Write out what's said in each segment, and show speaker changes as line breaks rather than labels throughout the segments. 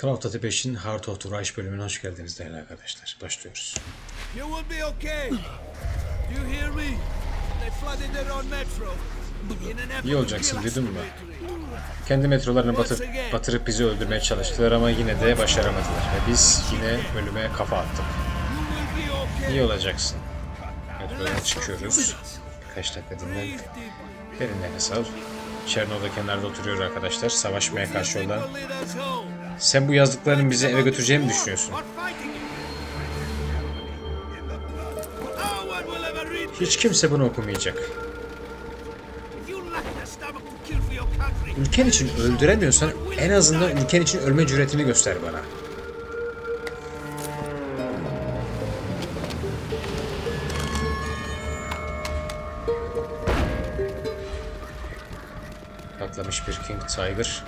Call of Duty 5'in Heart of the Rush bölümüne hoş geldiniz değerli arkadaşlar. Başlıyoruz.
You will be okay. You hear me? They flooded their own metro.
İyi olacaksın mu?
victory.
Kendi metrolarını batır, batırıp bizi öldürmeye çalıştılar ama yine de başaramadılar. Ve biz yine ölüme kafa attık. İyi olacaksın. Metrodan çıkıyoruz. Birkaç dakika dinlen. Derin nefes al. Çerno'da kenarda oturuyor arkadaşlar. Savaşmaya karşı olan. Sen bu yazdıklarını bize eve götüreceğini mi düşünüyorsun? Hiç kimse bunu okumayacak. Ülken için öldüremiyorsan en azından ülken için ölme cüretini göster bana. Patlamış bir King Tiger.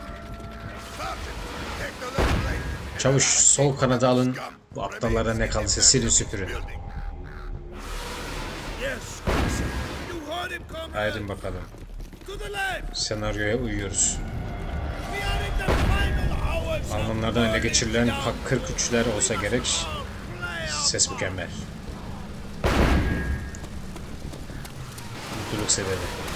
Çavuş sol kanadı alın. Bu aptallara ne kaldıysa silin süpürün. Haydi bakalım. Senaryoya uyuyoruz. Almanlardan ele geçirilen. Pak 43'ler olsa gerek. Ses mükemmel. Mutluluk sebebi.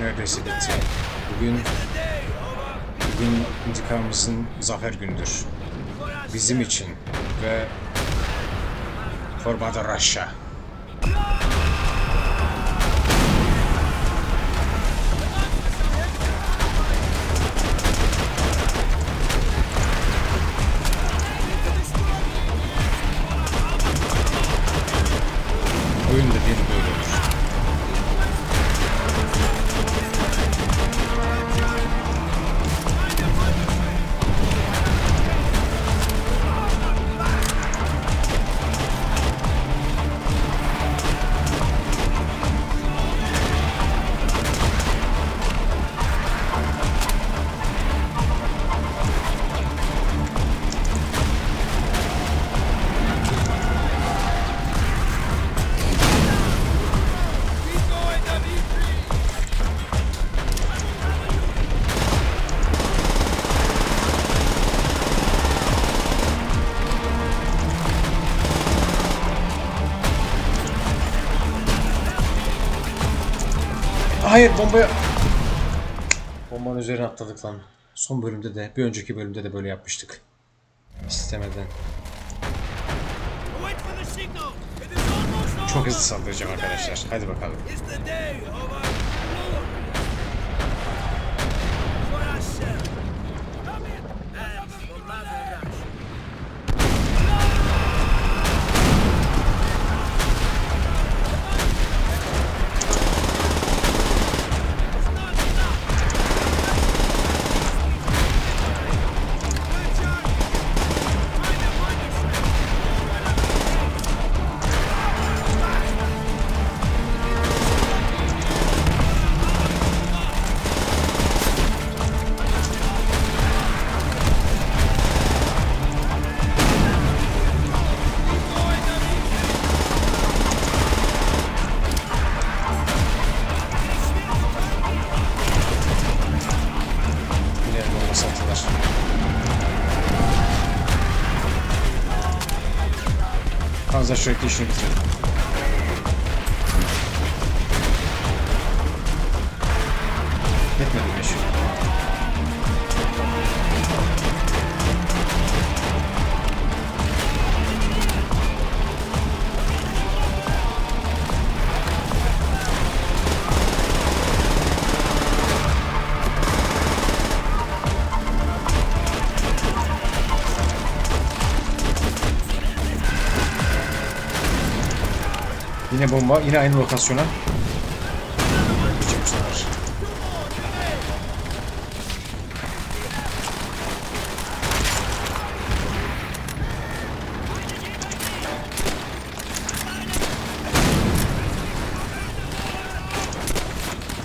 Neredeyse bitti. Bugün, bugün intikamımızın zafer gündür. Bizim için ve For Mother Russia. Hayır bombaya... Bombanın üzerine atladık lan. Son bölümde de, bir önceki bölümde de böyle yapmıştık. İstemeden. Çok hızlı saldıracağım arkadaşlar. Hadi bakalım.
за 6000 рублей.
Yine bomba, yine aynı lokasyona.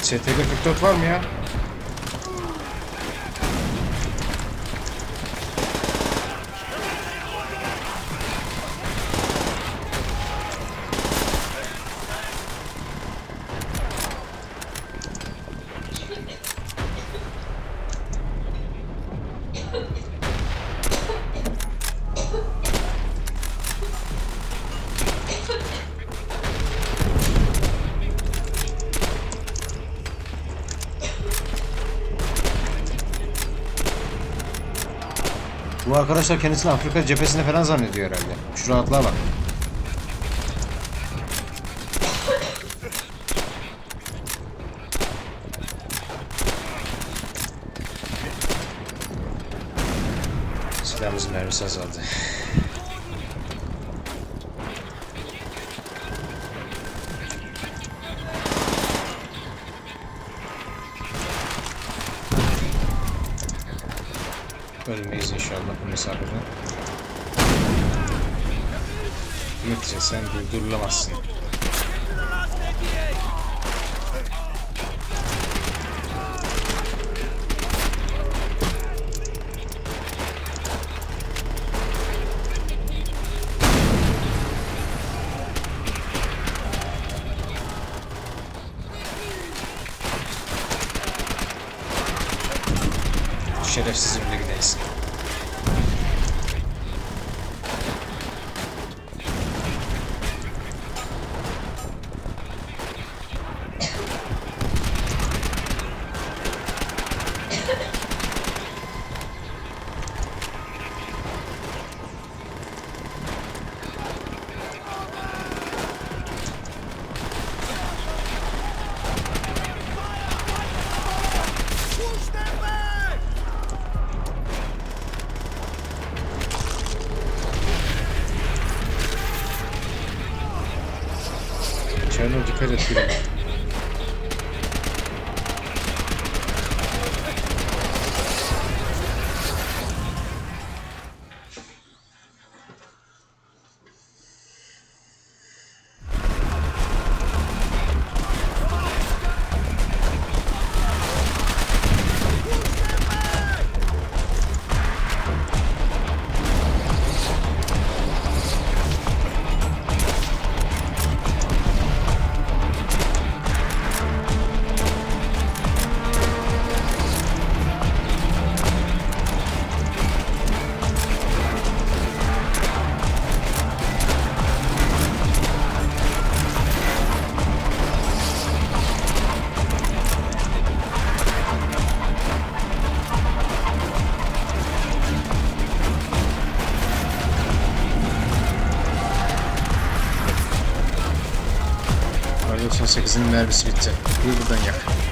STG 44 var mı ya? Bu arkadaşlar kendisini Afrika cephesinde falan zannediyor herhalde. Şu rahatlığa bak. Silahımızın mermisi azaldı. Ölmeyiz inşallah bu mesafede. Metre sen durdurulamazsın.
Into the
guys. 98'in mermisi bitti. Buyur buradan yak.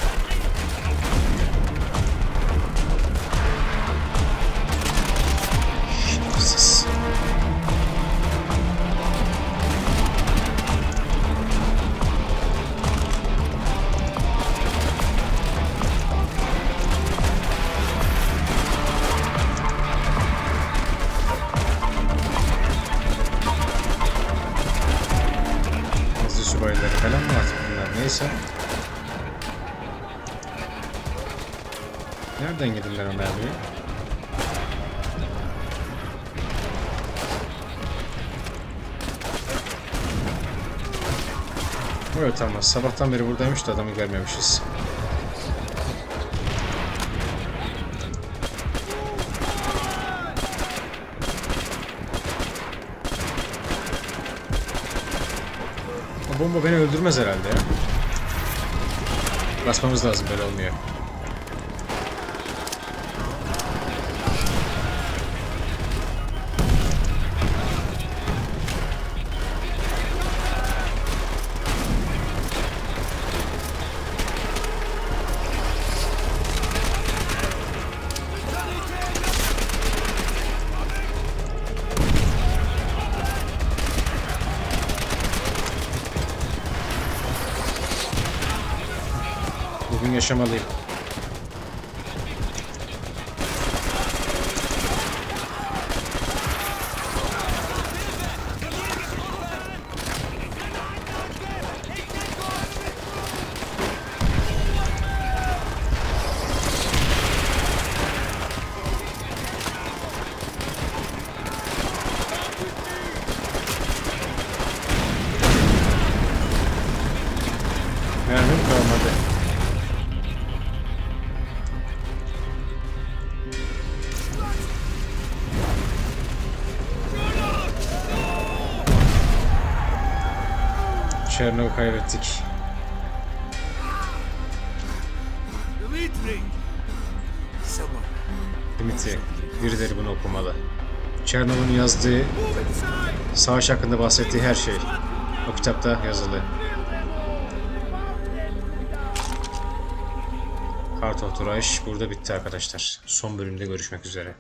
Evet tamam. Sabahtan beri buradaymış da adamı görmemişiz. Bomba beni öldürmez herhalde ya. Basmamız lazım böyle olmuyor. Bugün yaşamalıyım. Çernov'u kaybettik.
Someone.
Dimitri, birileri bunu okumalı. Çernov'un yazdığı, savaş hakkında bahsettiği her şey. O kitapta yazılı. Kartal Turaş burada bitti arkadaşlar. Son bölümde görüşmek üzere.